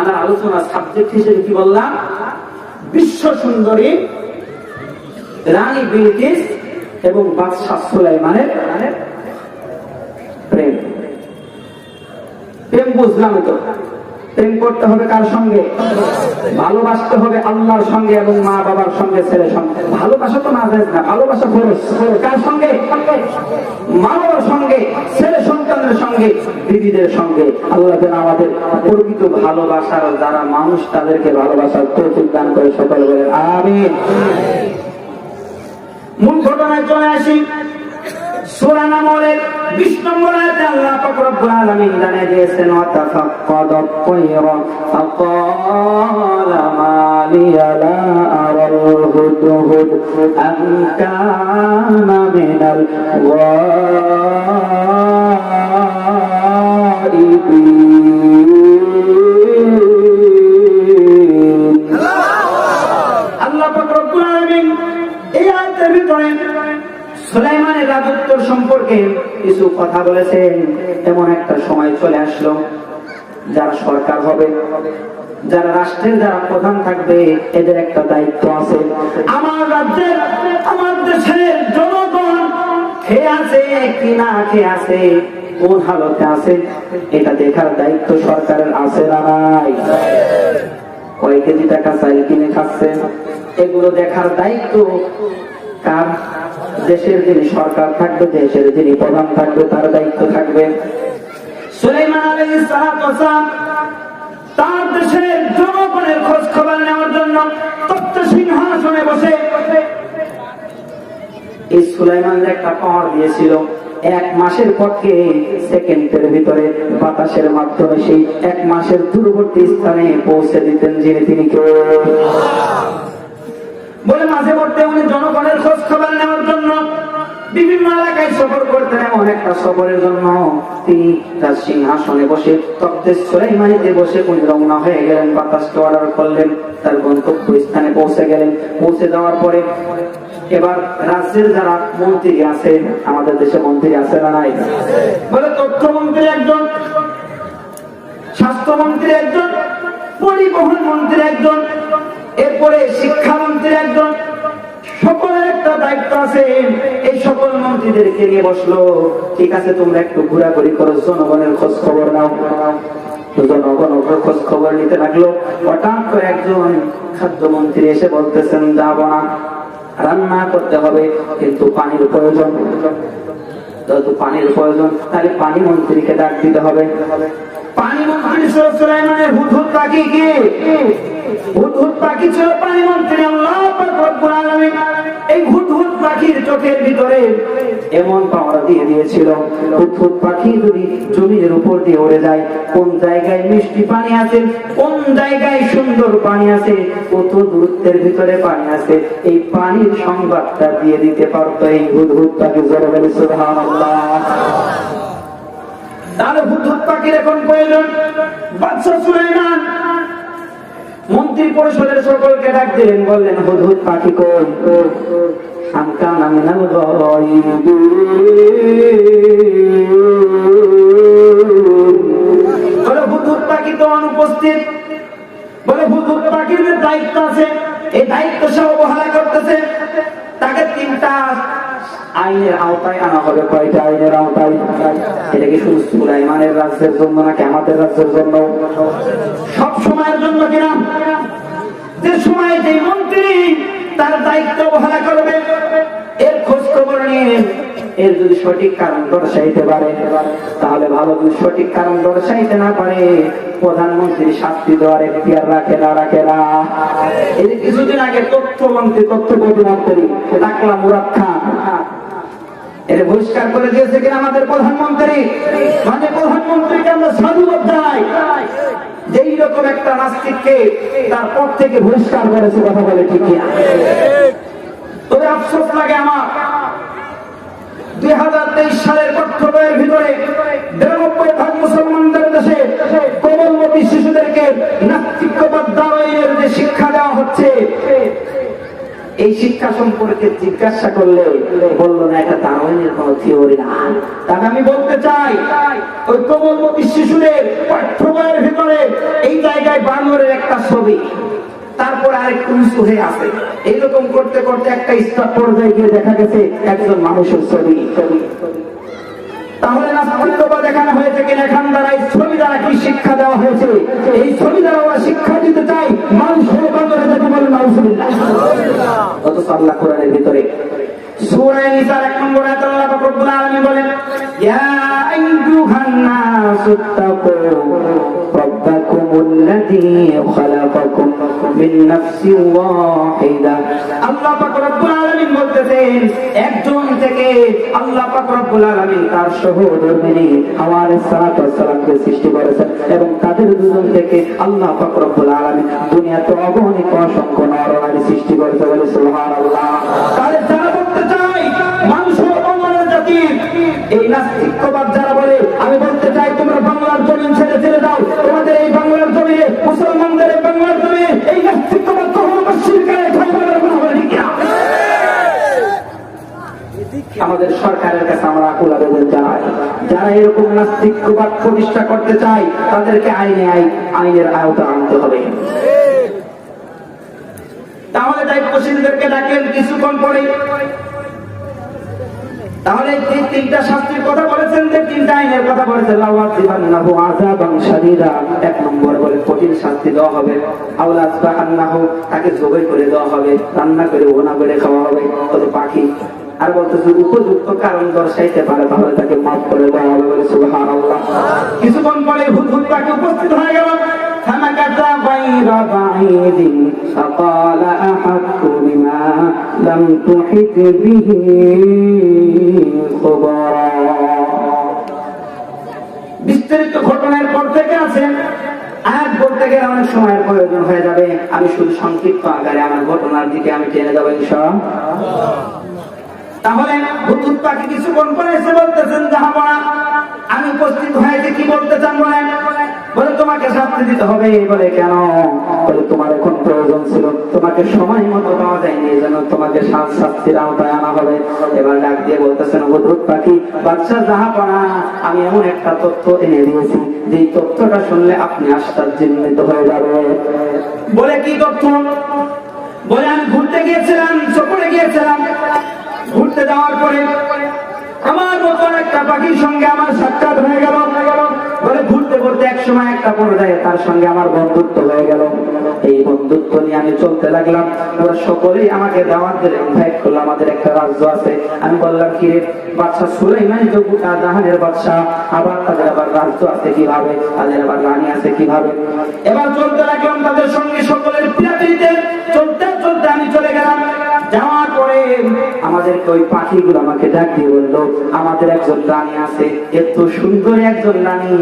আমার আলোচনা সাবজেক্ট হিসেবে কি বললাম? বিশ্ব সুন্দরী রানী বিলকিস এবং বাদশাহ সুলাইমানের প্রেম। প্রেম বুঝলাম তো? প্রেম করতে হবে কার সঙ্গে? ভালোবাসতে হবে আল্লাহর সঙ্গে এবং মা বাবার সঙ্গে, ছেলের সঙ্গে। ভালোবাসা তো না, ভালোবাসা কার সঙ্গে? মা বাবার সঙ্গে ছেলে সন্তানের সঙ্গে, দিদিদের সঙ্গে। আল্লাহ যেন আমাদের প্রকৃত ভালোবাসার যারা মানুষ, তাদেরকে ভালোবাসার তৌফিক দান করে সকলে বলে আমি মূল ঘটনায় চলে আসি। সূরা নামলের 20 নম্বর আয়াতে আল্লাহ পাক রব্বুল আলামিন জানিয়ে দিয়েছেন ওয়া আত-তায়রা ফাকালা মা লা আরাল হুদহুদ আম কানা মিনাল আল্লাহ পাক রব্বুল আলামিন এই আয়াতের ভিতরে সুলাইমানের রাজত্ব সম্পর্কে কিছু কথা বলেছেন। এমন একটা সময় চলে আসলো, যারা সরকার হবে, যারা রাষ্ট্রের যারা প্রধান থাকবে, এদের একটা দায়িত্ব আছে। আমার রাজ্যের আমার দেশের জনগণ খেয়ে আছে, কি না খেয়ে আছে, কোন হালতে আছে, এটা দেখার দায়িত্ব সরকারের আছে না নাই? কয় কেজি টাকা চাল কিনে খাচ্ছে? এগুলো দেখার দায়িত্ব কার? দেশের যিনি সরকার থাকবে, দেশের যিনি প্রধান থাকবে, তার দায়িত্ব থাকবে। তার দেশের জনগণের খোঁজ খবর নেওয়ার জন্য সিংহাসনে বসে। এই সুলাইমান একটা দিয়েছিল, এক মাসের পক্ষে সেকেন্ডের ভিতরে বাতাসের মাধ্যমে সেই এক মাসের দূরবর্তী স্থানে পৌঁছে দিতেন যিনি তিনি কেউ বলে মাঝে মধ্যে উনি জনগণের খোঁজ খবর নেওয়ার জন্য বিভিন্ন এলাকায় সফর করতেন এমন একটা সফরের জন্য। তিনি তার সিংহাসনে বসে তপ্তের বসে উনি রওনা হয়ে গেলেন, বাতাসকে অর্ডার করলেন, তার গন্তব্য স্থানে পৌঁছে গেলেন। পৌঁছে যাওয়ার পরে এবার রাজ্যের যারা মন্ত্রী আছে, আমাদের দেশে মন্ত্রী আছে না নাই? বলে তথ্যমন্ত্রী একজন, স্বাস্থ্যমন্ত্রী একজন, পরিবহন মন্ত্রী একজন এরপরে শিক্ষামন্ত্রী একজন, সকলের একটা দায়িত্ব আছে, এই সকল মন্ত্রীদেরকে নিয়ে বসল। ঠিক আছে, তোমরা একটু ঘোরাঘুরি করো, জনগণের খোঁজ খবর নাও কিন্তু পানির প্রয়োজন। পানির প্রয়োজন, তাহলে পানি ডাক দিতে হবে। পানি মন্ত্রী ছিল সুলাইমানের হুদহুদ পাখি কি? এই জমির উপর দিয়ে উড়ে যায়, কোন জায়গায় মিষ্টি পানি আছে, কোন জায়গায় সুন্দর পানি আছে, কত দূরত্বের ভিতরে পানি আছে, এই পানির সংবাদটা দিয়ে দিতে পারতো এই হুদহুদ পাখি তাহলে হুদহুদ পাখির এখন প্রয়োজন। বাদশা সুলাইমান মন্ত্রী পরিষদের সকলকে ডাক দিলেন, বললেন হুদহুদ পাখি মিনাল গায়বিন বলে হুদহুদ পাখি তো অনুপস্থিত। বলে হুদহুদ পাখির দায়িত্ব আছে, এই দায়িত্ব সে অবহেলা করতেছে। তাকে তিনটা আইনের আওতায় আনা হবে, কয়টা আইনের আওতায়? এটা কি শুধু সুলাইমানের রাজ্যের জন্য নাকি আমাদের রাজ্যের জন্য? সব সময়ের জন্য কিনা? যে সময় যে মন্ত্রী তার দায়িত্ব অবহেলা করবে, এর খোঁজ খবর নিয়ে এর যদি সঠিক কারণ দর্শাইতে পারে, তাহলে ভালো যদি সঠিক কারণ দর্শাইতে না পারে প্রধানমন্ত্রী শাস্তি দেওয়ার এখতিয়ার রাখে না রাখে না। এই কিছুদিন আগে তথ্যমন্ত্রী, তথ্য প্রতিমন্ত্রী ডাকলা মুরাদ খান এটা বহিষ্কার করে দিয়েছে কিনা আমাদের প্রধানমন্ত্রী? মানে প্রধানমন্ত্রীকে আমরা সাধুবাদ জানাই। যেই রকম একটা নাস্তিককে তার পর থেকে বহিষ্কার করেছে কথা বলে ঠিক তবে আফসোস লাগে আমার। দুই হাজার তেইশ সালের তথ্য ভিতরে বিরানব্বই ভাগ মুসলমানদের দেশে কোমলমতি শিশুদেরকে নাস্তিক্যবাদ দাওয়াইয়ের যে শিক্ষা দেওয়া হচ্ছে এই শিক্ষা সম্পর্কে জিজ্ঞাসা করলে বলল, না, এটা দারোয়ানের কোন থিওরি না। তবে আমি বলতে চাই, ওই কোমলমতি শিশুদের পাঠ্য বইয়ের ভিতরে এই জায়গায় বানরের একটা ছবি, তারপর আরেকটু উঁচু হয়ে আছে। এইরকম করতে করতে একটা স্তর পর্যায়ে গিয়ে দেখা গেছে একজন মানুষের ছবি। তাহলে দেখানো হয়েছে দ্বারা কি শিক্ষা দেওয়া হয়েছে? এই আল্লাহ কোরআনের ভিতরে। সূরা নিসার এক নম্বর আয়াত আল্লাহ পাক রব্বুল আলামিন বলেন আলামিন বলতেছেন, একজন থেকে আল্লাহ পাক তার সৃষ্টি করেছেন এবং তাদের দুজন থেকে আল্লাহ পাক রব্বুল দুনিয়াতে অগণিত অসংখ্য নরনারী সৃষ্টি করেছে বলে সুবহানাল্লাহ। তাহলে যারা বলতে চাই মানুষ বাংলার জাতির, এই নাস্তিক্যবাদ যারা বলে, আমি বলতে চাই, তোমরা বাংলার জমিন ছেড়ে ছেড়ে দাও আমাদের সরকারের কাছে আমরা আকুল আবেদন জানাই। যারা এরকম নাস্তিক্যবাদ প্রতিষ্ঠা করতে চায়, তাদেরকে আইনে আইন আইনের আওতা আনতে হবে। তাহলে ডাকলেন কিছুক্ষণ পরে তাহলে তিনটা শাস্তির কথা বলেছেন যে তিনটা আইনের কথা বলেছেন। এক নম্বর বলে কঠিন শাস্তি দেওয়া হবে। তাকে জবাই করে দেওয়া হবে। রান্না করে ওনা করে খাওয়া হবে। পাখি আর বলতেছে উপযুক্ত কারণ দর্শাইতে পারে তাহলে তাকে মাফ করে দেওয়া হবে বলে সুবহানাল্লাহ কিছুক্ষণ পরে হুদহুদ পাখি উপস্থিত হয়ে গেল فمكث غير بعيد فقال أحط بما لم تحط به خبرا বিস্তারিত ঘটনার পর থেকে আছে আয়াত বলতে গেলে অনেক সময়ের প্রয়োজন হয়ে যাবে আমি শুধু সংক্ষিপ্ত আকারে আমার ঘটনার দিকে আমি টেনে যাবো ইনশাআল্লাহ তাহলে হুতুত পাখি কিছুক্ষণ পরে এসে বলতেছেন, যাহা পড়া আমি উপস্থিত হয়েছে, কি বলতে চান বলেন? বলে, তোমাকে শাস্তি দিতে হবে। বলে, কেন? বলে, তোমার এখন প্রয়োজন ছিল, তোমাকে সময় মতো পাওয়া যায়নি জন্য তোমাকে শাস্তি শাস্তির আওতায় আনা হবে। এবার ডাক দিয়ে বলতেছেন হুতুত পাখি বাচ্চা যাহা পড়া আমি এমন একটা তথ্য এনে দিয়েছি যে তথ্যটা শুনলে আপনি আশ্চর্যান্বিত হয়ে যাবে। বলে, কি তথ্য? বলে, আমি ঘুরতে গিয়েছিলাম চোপড়ে গিয়েছিলাম। ঘুরতে যাওয়ার পরে আমার মতন একটা পাখির সঙ্গে আমার সাক্ষাৎ হয়ে গেল। বলে ঘুরতে ঘুরতে এক সময় একটা তার সঙ্গে আমার বন্ধুত্ব হয়ে গেল। এই বন্ধুত্ব নিয়ে আমি চলতে লাগলাম। এবার সকলেই আমাকে ইনভাইট করল, আমাদের একটা রাজ্য আছে। আমি বললাম কি বাচ্চা সুলাইমান তো গোটা আবার তাদের আবার রাজ্য আছে কীভাবে? তাদের আবার রানী আছে কীভাবে? এবার চলতে লাগলাম তাদের সঙ্গে সকলের পিড়াপিড়িতে চলতে চলতে আমি চলে গেলাম। আমাদেরকে ওই পাখিগুলো আমাকে ডাক দিয়ে বলল, আমাদের একজন রানী আছে, এত সুন্দর একজন রানী,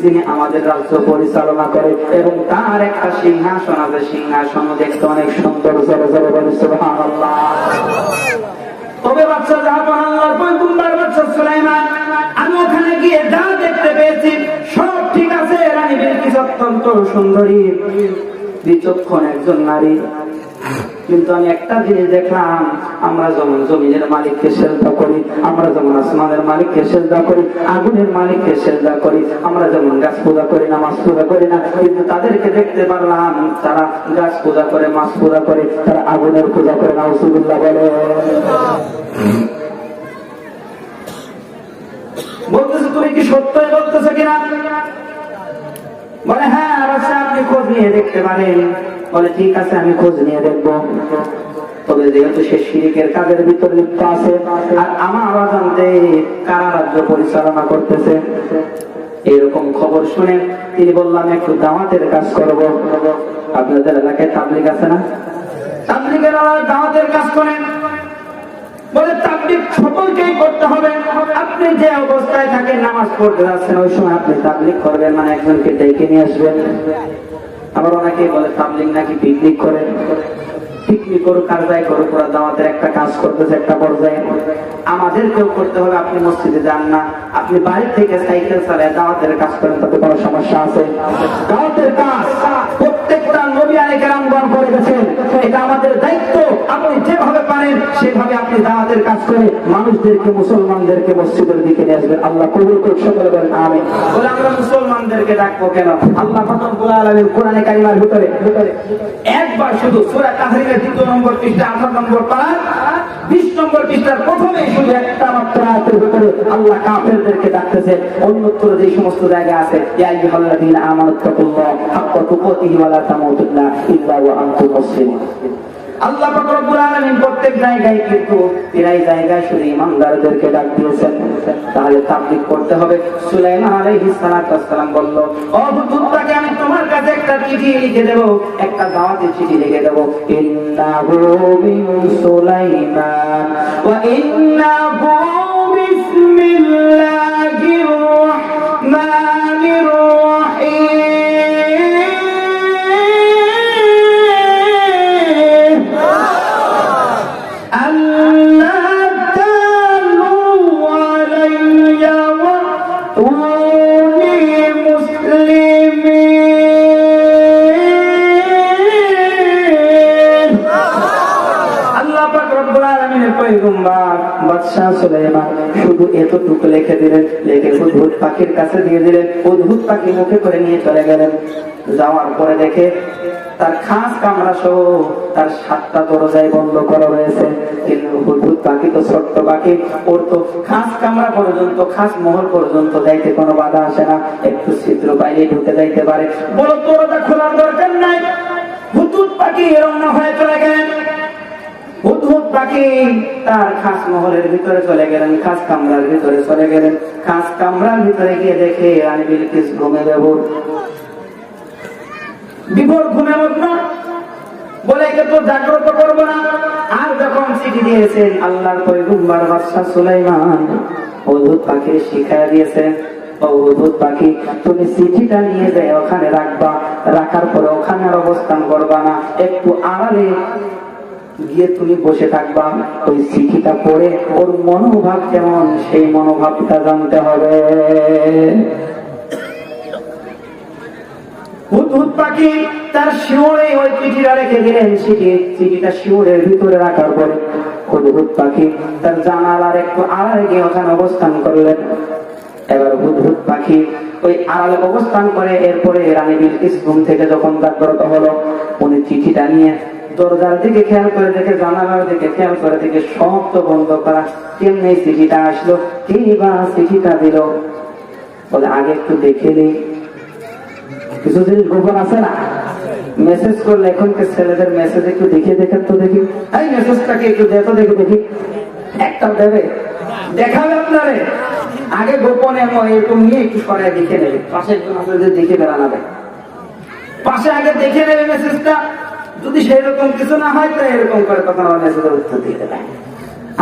যিনি আমাদের রাজ্য পরিচালনা করে এবং তার একটা সিংহাসন আছে। সিংহাসন দেখতে অনেক সুন্দর তবে বাচ্চা বাচ্চা সুলাইমান, আমি ওখানে গিয়ে যা দেখতে পেয়েছি, সব ঠিক আছে। রানী বিলকিস অত্যন্ত সুন্দরী, বিচক্ষণ একজন নারী। কিন্তু আমি একটা জিনিস দেখলাম, আমরা যেমন জমিনের মালিককে সেজদা করি, আমরা যেমন আসমানের মালিককে সেজদা করি, আগুনের মালিককে সেজদা করি, আমরা যেমন গাছ পূজা করি না মাছ পূজা করি না, কিন্তু তাদেরকে দেখতে পারলাম, তারা গাছ পূজা করে, মাছ পূজা করে, তারা আগুনের পূজা করে না উসুদুল্লাহ বলে। বলতেছে, তুমি কি সত্যই বলতেছো কিনা? বলে হ্যাঁ আপনি খোঁজ নিয়ে দেখতে পারেন। বলে, ঠিক আছে, আমি খোঁজ নিয়ে দেখব। দাওয়াতের কাজ আপনাদের এলাকায় তাবলিক আছে না? তাবলিকের দাওয়াতের কাজ করেন বলে তাবলিক সকলকেই করতে হবে। আপনি যে অবস্থায় থাকেন, নামাজ পড়তে যাচ্ছেন, ওই সময় আপনি তাবলিক করবেন মানে একজনকে ডেকে নিয়ে আসবেন। আবার অনেকে বলে তাবলিং নাকি পিকনিক করে। পিকনিক করুক, কার যায় করুক, ওরা দাওয়াতের একটা কাজ করতেছে একটা পর্যায়ে। আমাদেরকেও করতে হবে, আপনি মসজিদে যান না। আপনি বাড়ি থেকে সাইকেল চালায় দাওয়াতের কাজ করেন, তাতে কোনো সমস্যা আছে? দাওয়াতের কাজ প্রত্যেকটা নবী আলী কেরামগণ করে গেছেন এটা আপনি যেভাবে পারেন, সেভাবে আপনি দাওয়াতের কাজ করে মানুষদেরকে, মুসলমানদেরকে মসজিদের দিকে নিয়ে আসবেন। আল্লাহ কবুল করুন সকলে আমি আমরা মুসলমানদেরকে ডাকবো কেন? আল্লাহ ফতমুল আলমীর কোরআনে কারিমার ভিতরে ভিতরে। একবার শুধু সুরা তাহরিমের দ্বিতীয় নম্বর পৃষ্ঠা, আঠারো নম্বর পাড়া বিশ নম্বর পৃষ্ঠার প্রথমে শুধু একটা মাত্র ভিতরে আল্লাহ কাফেরদেরকে ডাকতেছে। অন্যত্র যে সমস্ত জায়গা আছে মুসলিমুন। আল্লাহ রব্বুল আলামিন প্রত্যেক জায়গায় কিন্তু প্রায় জায়গায় শুধু ইমানদারদেরকে ডাক দিয়েছেন। তাহলে তাবলীগ করতে হবে। সুলাইমান আলাইহিস সালাতু ওয়াসসালাম বলল, ও হুজুরটাকে আমি তোমার কাছে একটা চিঠি লিখে দেব, একটা দাওয়াতের চিঠি লিখে দেব। ইন্নাহু মিন সুলাইমান ওয়া ইন্নাহু বাদশাহ সুলাইমান, শুধু এতটুকু লিখে দিলেন, লিখে উদ্ভুত পাখির কাছে দিয়ে দিলেন উদ্ভুত পাখি মুখে করে নিয়ে চলে গেলেন। যাওয়ার পরে দেখে তার খাস কামরা সহ তার সাতটা দরজায় বন্ধ করা রয়েছে। কিন্তু উদ্ভুত পাখি তো ছোট্ট পাখি, ওর তো খাস কামরা পর্যন্ত, খাস মহল পর্যন্ত যাইতে কোনো বাধা আসে না। একটু ছিদ্র বাইরে ঢুকে যাইতে পারে। বড় দরজা খোলার দরকার নাই। হুতুত পাখি রওনা হয়ে চলে গেলেন। হুদহুদ পাখি, তার খাস মহলের ভিতরে চলে গেলেন, খাস কামরার ভিতরে চলে গেলেন। খাস কামরার ভিতরে গিয়ে দেখে রানী বিলকিস ঘুমে দেব। ঘুমে বলে একে তো জাগ্রত করব না। আর যখন চিঠি দিয়েছেন, আল্লাহর সুলাইমান দিয়েছেন ও অদ্ভুত পাখি, তুমি চিঠিটা নিয়ে যাই ওখানে রাখবা। রাখার পরে ওখানে অবস্থান করবা না। একটু আড়ালে গিয়ে তুমি বসে থাকবা, ওই চিঠিটা পড়ে ওর মনোভাব কেমন, সেই মনোভাবটা জানতে হবে। তার অবস্থান করলেন। এবার পাখি ওই অবস্থান করে এরপরে রানী বিলকিস ঘুম থেকে যখন জাগ্রত হলো, উনি চিঠিটা নিয়ে দরজার দিকে খেয়াল করে দেখে, জানালার দিকে খেয়াল করে দেখে সব তো বন্ধ করা কেমনি চিঠিটা আসলো? কি বা চিঠিটা দিল? বলে, আগে একটু দেখে নেই। কিছু জিনিস গোপন আছে না? মেসেজ করলে এখনকার ছেলেদের মেসেজ একটু দেখিয়ে দেখেন তো দেখি। এই মেসেজটাকে একটু দেখো দেখে, দেখি। একটা দেবে? দেখাবে আপনারে? আগে গোপনে এরকম নিয়ে একটু সরাই দেখে নেবে। পাশে আপনাদের দেখে বেড়ানাবে। পাশে আগে দেখে নেবে মেসেজটা। যদি সেই রকম কিছু না হয় তো এরকম করে তখন মেসেজের উত্তর দিয়ে দেবে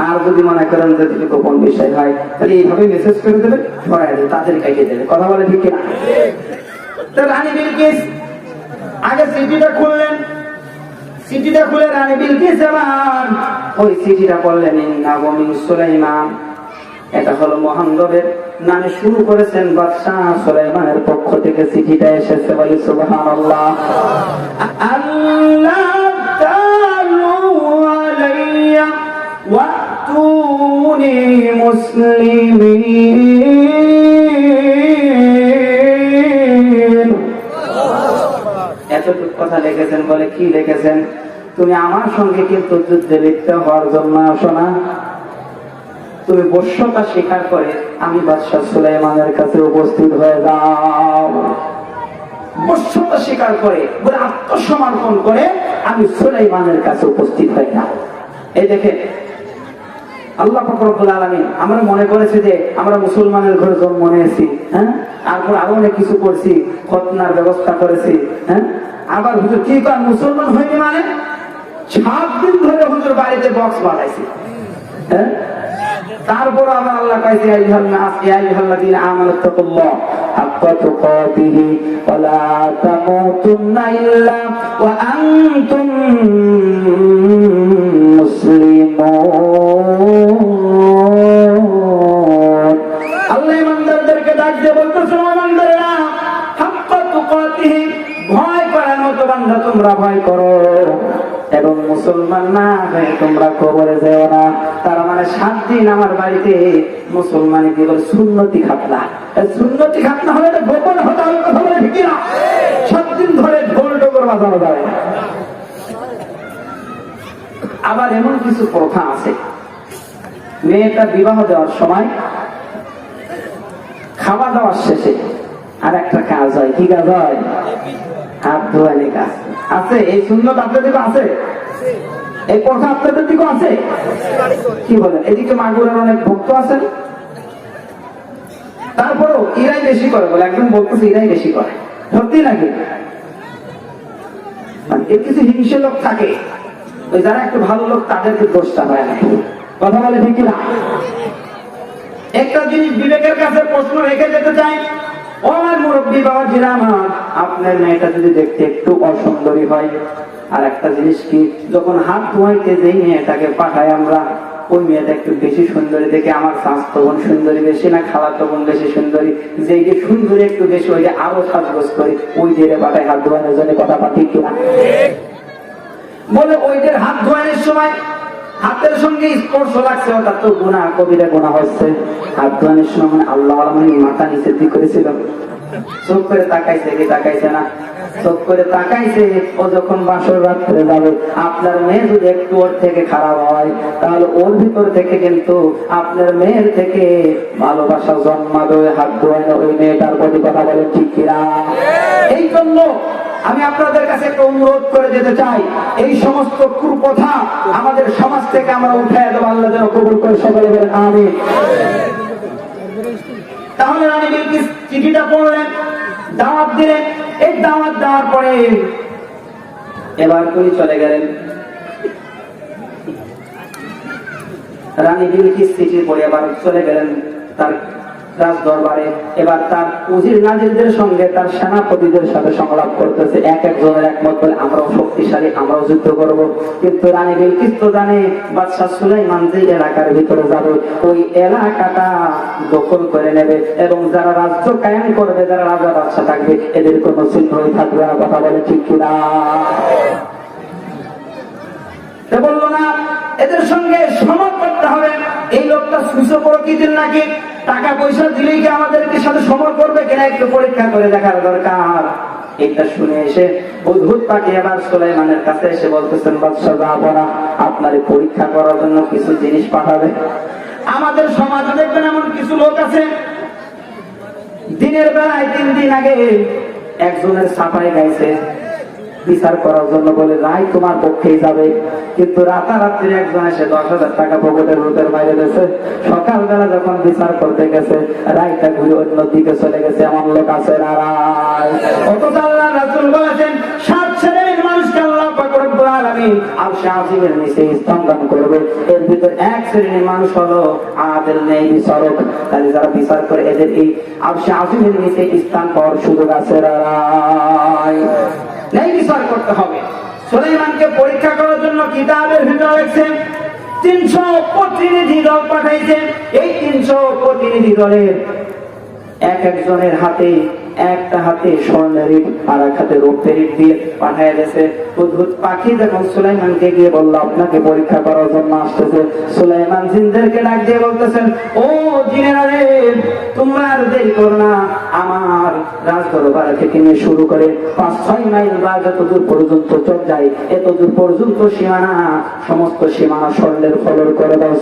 আর যদি মনে করেন যে যদি গোপন বিষয় হয়, তাহলে এইভাবে মেসেজ করে দেবে সরাই দেবে তাড়াতাড়ি কাটিয়ে দেবে কথা বলে ঠিক তো রানী বিলকিস, আগে সিটিটা খুললেন। সিটিটা খুলে রানী বিলকিস এবার ওই সিটিটা পড়লেন ইন্নাগমিন সুলাইমান। এটা হলো মহানগরের নামে শুরু করেছেন বাদশাহ সুলাইমানের পক্ষ থেকে চিঠিটা এসেছে বলে সুবহানাল্লাহ। আল্লাহ তাআলু আলাইয়া ওয়াতুনি কথা লিখেছেন বলে কি লিখেছেন? তুমি আমার সঙ্গে কিন্তু যুদ্ধে লিপ্ত হওয়ার জন্য আসো না। তুমি বশ্যতা স্বীকার করে আমি বাদশাহ সুলাইমানের কাছে উপস্থিত হয়ে যাও। বশ্যতা স্বীকার করে, বলে আত্মসমর্পণ করে আমি সুলাইমানের কাছে উপস্থিত হয়ে যাও এই দেখে আল্লাহ ফকরবুল আলমী আমরা মনে করেছি যে আমরা মুসলমানের ঘরে জন্ম নিয়েছি হ্যাঁ? তারপর আরও অনেক কিছু করছি খতনার ব্যবস্থা করেছি হ্যাঁ? আবার হুজুর কি কর মুসলমান হয়নি মানে? সাত দিন ধরে হুজুর বাড়িতে বক্স বানাইছি হ্যাঁ? তারপর আবার আল্লাহ ইয়া আইয়ুহাল্লাযীনা আমানু তাকুল্লাহ হাক্কা তুকাতিহি ওয়া লা তামুতুন্না ইল্লা ওয়া আনতুম মুসলিমুন। আল্লাহ ইমানদারদেরকে ডাক দিয়ে বলতেছে, ইমানদারেরা, হাক্কা তুকাতিহি ভয় করার মতো বান্দা তোমরা ভয় করো। এবং মুসলমান না হয়ে তোমরা কবরে যেও না। তার মানে সাত দিন আমার বাড়িতে মুসলমানি কি বলে সুন্নতি খাতনা। সুন্নতি খাতনা হলে গোপন দিন ধরে ঢোল টোকর বাজানো যাবে আবার এমন কিছু প্রথা আছে। মেয়েটা বিবাহ দেওয়ার সময় খাওয়া দাওয়ার শেষে আর একটা কাজ হয়। কি কাজ হয়? হাত ধোয়ানি কাজ। আছে, এই সুন্দর আপনাদের আছে? এই কথা আপনাদের দিকে আছে? কি বলেন, এদিকে মাগুরের অনেক ভক্ত আছেন। তারপরেও ইরাই বেশি করে বলে একদম বলতেছে ইরাই বেশি করে। সত্যি নাকি? মানে এর কিছু হিংসে লোক থাকে, ওই যারা একটু ভালো লোক, তাদেরকে দোষটা হয় না। কথা বলে ঠিক না একটা জিনিস বিবেকের কাছে প্রশ্ন রেখে যেতে চাই, ও আমার মুরব্বী বাবা জিরা আমার আপনার মেয়েটা যদি দেখতে একটু অসুন্দরী হয়, আর একটা জিনিস কি, যখন হাত ধোয়াইতে যেই মেয়েটাকে পাঠাই আমরা, ওই মেয়েটা একটু বেশি সুন্দরী, দেখে আমার স্বাস্থ্য বোন সুন্দরী, বেশি না খালাতো বোন বেশি সুন্দরী, যেই যে সুন্দরী একটু বেশি, ওই যে আরও সাজগোজ করি, ওই দিয়ে পাঠাই হাত ধোয়ানোর জন্য কথা ঠিক কিনা? বলে ওইদের হাত ধোয়ানোর সময় হাতের সঙ্গে স্পর্শ লাগছে, অর্থাৎ তো গুণা কবিরা গুণা হচ্ছে। হাত ধোয়ানোর সময় মানে আল্লাহ মানে মাথা দিক করেছিল। চোখ করে তাকাইছে কি তাকাইছে না? চোখ করে তাকাইছে ও যখন বাসর রাত্রে যাবে আপনার মেয়ে যদি একটু ওর থেকে খারাপ হয় তাহলে ওর ভিতর থেকে কিন্তু আপনার মেয়ের থেকে ভালোবাসা জন্মাবে হাত ধোয়ানো ওই মেয়েটার প্রতি কথা বলে ঠিক কিনা এই জন্য আমি আপনাদের কাছে একটা অনুরোধ করে যেতে চাই এই সমস্ত কুপ্রথা আমাদের সমাজ থেকে আমরা উঠে দেবো আল্লাহ যেন কবুল করে সকলে বলেন আমি তাহলে রানী বিলকিস চিঠিটা পড়লেন, দাওয়াত দিলেন। এই দাওয়াত দেওয়ার পরে এবার তুমি চলে গেলেন। রানী বিলকিস চিঠি পড়ে আবার চলে গেলেন তার রাজ দরবারে এবার তার উজির নাজিরদের সঙ্গে তার সেনাপতিদের সাথে সংলাপ করতেছে। এক একজনের একমত বলে আমরাও শক্তিশালী, আমরাও যুদ্ধ করব। কিন্তু রানী বিলকিস তো জানে বাদশাহ সুলাইমান যে এলাকার ভিতরে যাবে, ওই এলাকাটা দখল করে নেবে এবং যারা রাজ্য কায়েম করবে, যারা রাজা বাদশাহ থাকবে, এদের কোনো চিহ্নই থাকবে না। কথা বলে ঠিক কিনা? বলল, না, এদের সঙ্গে সমান করতে হবে। এই লোকটা সুস্থ প্রকৃতির নাকি? টাকা পয়সা দিলেই কি আমাদেরকে সাথে সমর করবে? কিনা একটু পরীক্ষা করে দেখার দরকার। এটা শুনে এসে অদ্ভুত পাখি আবার কাছে এসে বলতেছেন, বাদশাহ না আপনার পরীক্ষা করার জন্য কিছু জিনিস পাঠাবে? আমাদের সমাজে দেখবেন এমন কিছু লোক আছে, দিনের বেলায় তিন দিন আগে একজনের সাফাই গাইছে। বিচার করার জন্য বলে, রায় তোমার পক্ষেই যাবে। কিন্তু রাতারাত্রি একজন এসে দশ হাজার টাকা পকেটের রুটের বাইরে গেছে। সকালবেলা যখন বিচার করতে গেছে, রায়টা ঘুরে অন্য দিকে চলে গেছে। এমন লোক আছে এদের এই নিচে স্থান পাওয়ার সুযোগ আছে ন্যায় বিচার করতে হবে। সুলাইমানকে পরীক্ষা করার জন্য কিতাবের ভিতরে রয়েছে তিনশো প্রতিনিধি দল পাঠাইছে। এই তিনশো প্রতিনিধি দলের এক একজনের হাতে একটা হাতে স্বর্ণের আর এক হাতে রৌপ্যের ইট দিয়ে পাঠায় গেছে অদ্ভুত পাখি যখন সুলাইমানকে গিয়ে বলল, আপনাকে পরীক্ষা করার জন্য আসতেছে। সুলাইমান জিনদেরকে ডাক দিয়ে বলতেছেন, ও জিনেরা রে, তোমরা আর দেরি করো না। আমার রাজ দরবার থেকে নিয়ে শুরু করে পাঁচ, ছয় মাইল বা যত পর্যন্ত চোখ যায়, এত পর্যন্ত সীমানা, সমস্ত সীমানা স্বর্ণের ফলর করে দাও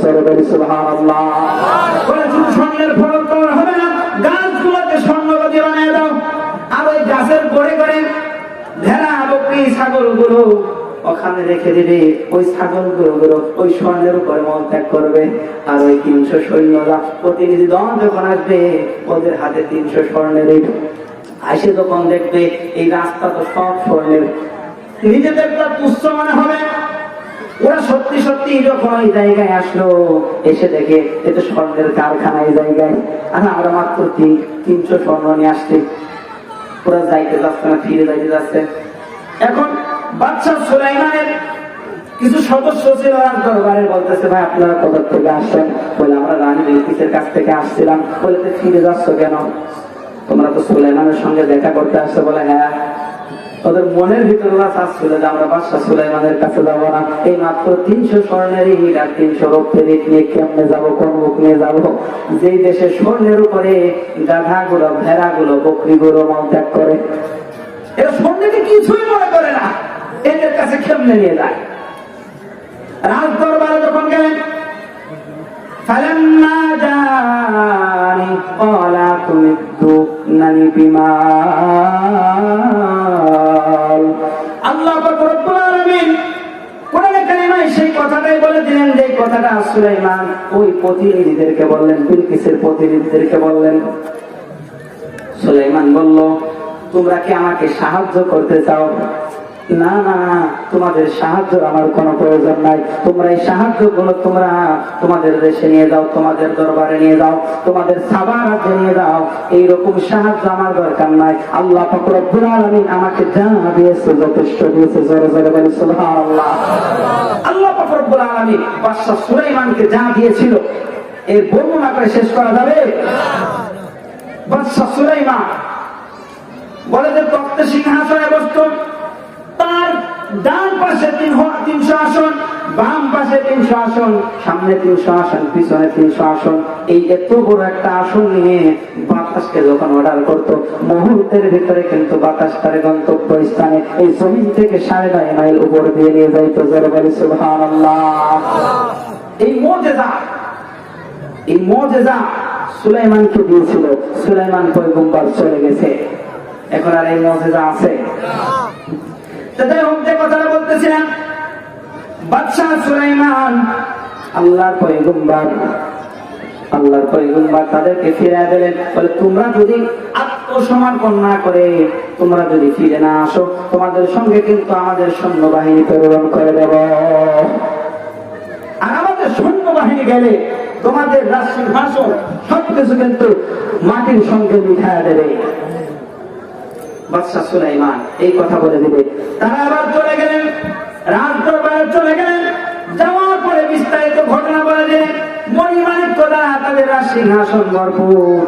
শুধু স্বর্ণের করা হবে না। স্বর্ণবাদী বানিয়ে দাও আর ওই গাছের গড়ে গড়ে ভেড়া, বকরি, ছাগলগুলো ওখানে রেখে দিবে। ওই ছাগলগুলো ওই স্বর্ণের উপরে মল ত্যাগ করবে। আর ওই তিনশো সৈন্যরা প্রতিনিধি দল যখন আসবে, ওদের হাতে তিনশো স্বর্ণের আসে যখন দেখবে এই রাস্তা তো সব স্বর্ণের। নিজেদের তো তুচ্ছ মনে হবে। ওরা সত্যি সত্যি যখন ওই জায়গায় আসলো। এসে দেখে এটা স্বর্ণের কারখানা এই জায়গায়। আর আমরা মাত্র তিন, তিনশো স্বর্ণ নিয়ে আসছি। ওরা যাইতে যাচ্ছে না, ফিরে যাইতে যাচ্ছে। এখন বাচ্চা সুলাইমানের কিছু সদস্য ছিল আর দরবারে বলতেছে, ভাই, আপনারা কোথা থেকে আসছেন? বলে, আমরা রানী বিলকিসের কাছ থেকে আসছিলাম। বলে ফিরে যাচ্ছ কেন? তোমরা তো সুলাইমানের সঙ্গে দেখা করতে আসছো। বলে হ্যাঁ। ওদের মনের ভিতরে লাশ ছিল যে আমরা বাদশাহ সুলাইমানের কাছে যাব না এই মাত্র তিনশো স্বর্ণের ইট আর তিনশো রক্তের ইট নিয়ে কেমনে যাবো কোন মুখ নিয়ে যাবো যেই দেশে স্বর্ণের উপরে গাধাগুলো ভেড়াগুলো বকরিগুলো মল ত্যাগ করে এরা স্বর্ণকে কিছুই মনে করে না এদের কাছে কেমনে নিয়ে যায় রাজ দরবারে যখন গেলেন فلما جاءني قال تمدونني بمال দিলেন যে কথাটা সুলাইমান, ওই প্রতিনিধিদেরকে বললেন, বিলকিসের প্রতিনিধিদেরকে বললেন। সুলাইমান বলল, তোমরা কি আমাকে সাহায্য করতে চাও? না না তোমাদের সাহায্য আমার কোনো প্রয়োজন নাই। তোমরা এই সাহায্যগুলো তোমরা তোমাদের দেশে নিয়ে যাও, তোমাদের দরবারে নিয়ে যাও, তোমাদের সাবা রাজ্যে নিয়ে যাও। এইরকম সাহায্য আমার দরকার নাই। আল্লাহ ফকরবুল আলমিন আমাকে যা দিয়েছে যথেষ্ট দিয়েছে, জোরে জোরে বলি সুবহানাল্লাহ। আল্লাহ ফকরবুল আলমিন বাদশাহ সুলাইমানকে যা দিয়েছিল, এর বর্ণনা করে শেষ করা যাবে? বাদশাহ সুলাইমান বলে যে তপ্ত সিংহাসনে বসত। ডান পাশে তিন তিনশো আসন, বাম পাশে তিনশো আসন, সামনে তিনশো আসন, পিছনে তিনশো আসন। এই এত বড় একটা আসন নিয়ে বাতাসকে যখন অর্ডার করত, মুহূর্তের ভিতরে কিন্তু বাতাস তার গন্তব্য স্থানে এই জমিন থেকে সাড়ে নয় মাইল উপর দিয়ে নিয়ে যাইতো। জরবারি সুবহানাল্লাহ। এই মজেদা এই মজেদা সুলাইমানকে দিয়েছিল। সুলাইমান পয়গম্বর চলে গেছে। এখন আর এই মজেদা আছে? তাদেরকে দিলেন। তোমরা যদি আত্মসমর্পণ না করে, তোমরা যদি ফিরে না আসো, তোমাদের সঙ্গে কিন্তু আমাদের সৈন্যবাহিনী প্রেরণ করে দেব। আর আমাদের সৈন্যবাহিনী গেলে তোমাদের রাজ সিংহাসন সবকিছু কিন্তু মাটির সঙ্গে মিঠায়া দেবে। বাদশাহ সুলাইমান এই কথা বলে দিবে। তারা আবার চলে গেলেন। রাজ দরবারে চলে গেলেন। যাওয়ার পরে বিস্তারিত ঘটনা বলে দিলেন মণিমানিক তোলা তাদের সিংহাসন ভরপুর।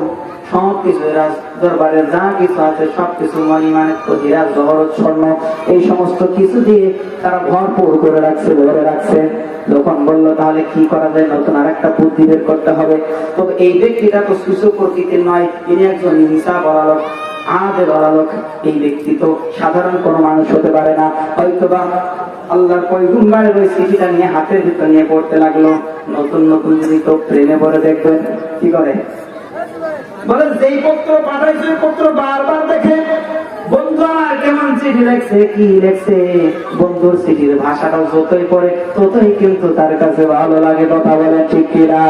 সমস্ত কিছু দিয়ে তারা ভরপুর রাখছে বলল, তাহলে কি করা যায়? নতুন আর একটা বুদ্ধি বের করতে হবে। তবে এই ব্যক্তিটা তো সুস্থ প্রকৃতির নয়, ইনি একজন হিসা বলালক আমাদের অলালক এই ব্যক্তি তো সাধারণ কোনো মানুষ হতে পারে না। হয়তোবা আল্লাহর পয়গুম্বারের ওই চিঠিটা নিয়ে হাতের ভিতর নিয়ে পড়তে লাগল। নতুন নতুন যদি তো প্রেমে পড়ে দেখবেন, কি করে? বলে পত্র পাঠাইছে পত্র বারবার দেখে, বন্ধু, আমার কেমন চিঠি লেখছে, কি লেখছে? বন্ধুর চিঠির ভাষাটাও যতই পড়ে, ততই কিন্তু তার কাছে ভালো লাগে কথা বলে, ঠিক কিনা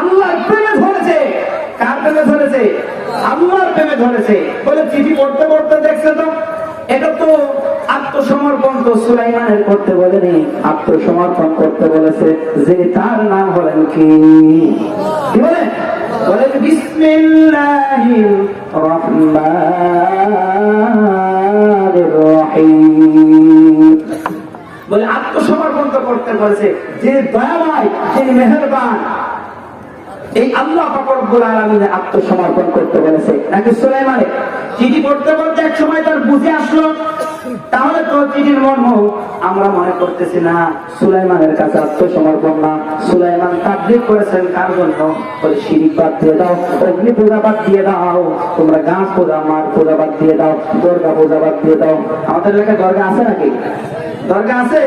আল্লাহ প্রেমে ধরেছে। কার প্রেমে ধরেছে? আল্লাহর প্রেমে ধরেছে। বলে চিঠি পড়তে পড়তে দেখছে তো, এটা তো আত্মসমর্পণ তো সুলাইমানের করতে বলেনি। আত্মসমর্পণ করতে বলেছে যে তার নাম হলেন কি? বলে? আত্মসমর্পণ তো করতে বলেছে। যে দয়াময় যিনি মেহেরবান এই আল্লাহ ফাকরুল আলমিনে আত্মসমর্পণ করতে বলেছে। নাকি সুলাইমানে? চিঠি পড়তে পড়তে এক সময় তার বুঝে আসলো। তাহলে তো চিঠির মর্ম আমরা মনে করতেছি না, সুলাইমানের কাছে আত্মসমর্পণ না। সুলাইমান তাবলিগ করেছেন, কার জন্য? বলে শিরিক বাদ দিয়ে দাও, অগ্নি পূজা বাদ দিয়ে দাও, তোমরা গাছ পূজা মার পূজা বাদ দিয়ে দাও, দুর্গা পূজা বাদ দিয়ে দাও। আমাদের এলাকায় দরগা আছে নাকি? দরগা আছে?